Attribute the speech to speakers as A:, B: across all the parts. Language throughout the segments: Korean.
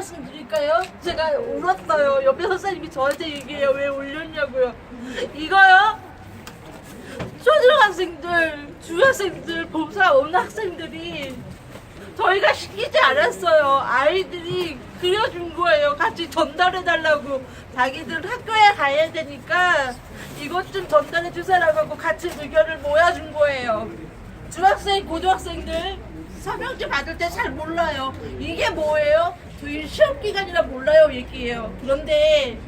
A: 말씀 드릴까요? 제가 울었어요. 옆에 선생님이 저한테 얘기해요. 왜 울렸냐고요. 이거요? 초등학생들, 중학생들, 봉사 오는 학생들이 저희가 시키지 않았어요. 아이들이 그려준 거예요. 같이 전달해달라고. 자기들 학교에 가야 되니까 이것 좀 전달해 주세요라고 하고 같이 의견을 모아준 거예요. 중학생, 고등학생들 서명지 받을 때 잘 몰라요. 이게 뭐예요? 저희 시험 기간이라 몰라요 얘기해요. 그런데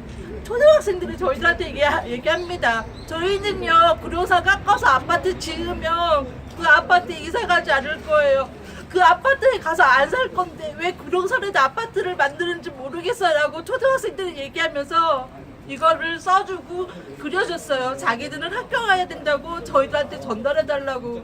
A: 초등학생들이 저희들한테 얘기, 얘기합니다. 저희는요, 구룡사 깎아서 아파트 지으면 그 아파트에 이사 가지 않을 거예요. 그 아파트에 가서 안 살 건데 왜 구룡산에도 아파트를 만드는지 모르겠어라고 초등학생들이 얘기하면서 이거를 써주고 그려줬어요. 자기들은 학교 가야 된다고 저희들한테 전달해달라고.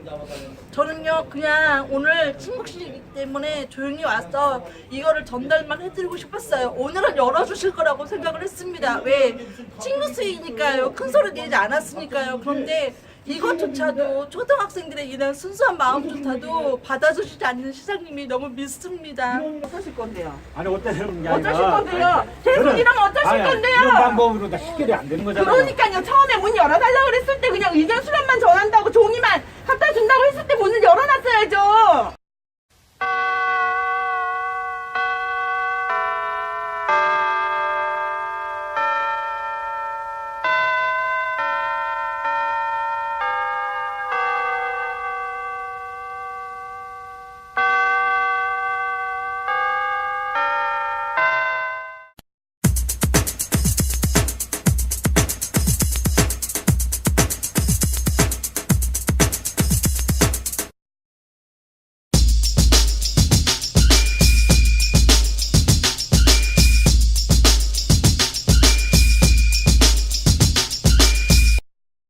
A: 저는요 그냥 오늘 친목식이기 때문에 조용히 와서 이거를 전달만 해드리고 싶었어요. 오늘은 열어주실 거라고 생각을 했습니다. 왜 친구 수이니까요. 큰 소리 내지 않았으니까요. 그런데 이것조차도 초등학생들의 이런 순수한 마음조차도 받아주시지 않는 시장님이 너무 밉습니다.
B: 어떠실 건데요?
C: 아니 어때서는 게 아니라
B: 어떠실 건데요? 제
C: 저는-
B: 손이랑 어떠실
C: 아니,
B: 건데요?
C: 이런 방법으로 다 해결이 안 되는 거잖아요.
B: 그러니까요. 처음에 문 열어달라고 그랬을 때 그냥 의견 수렴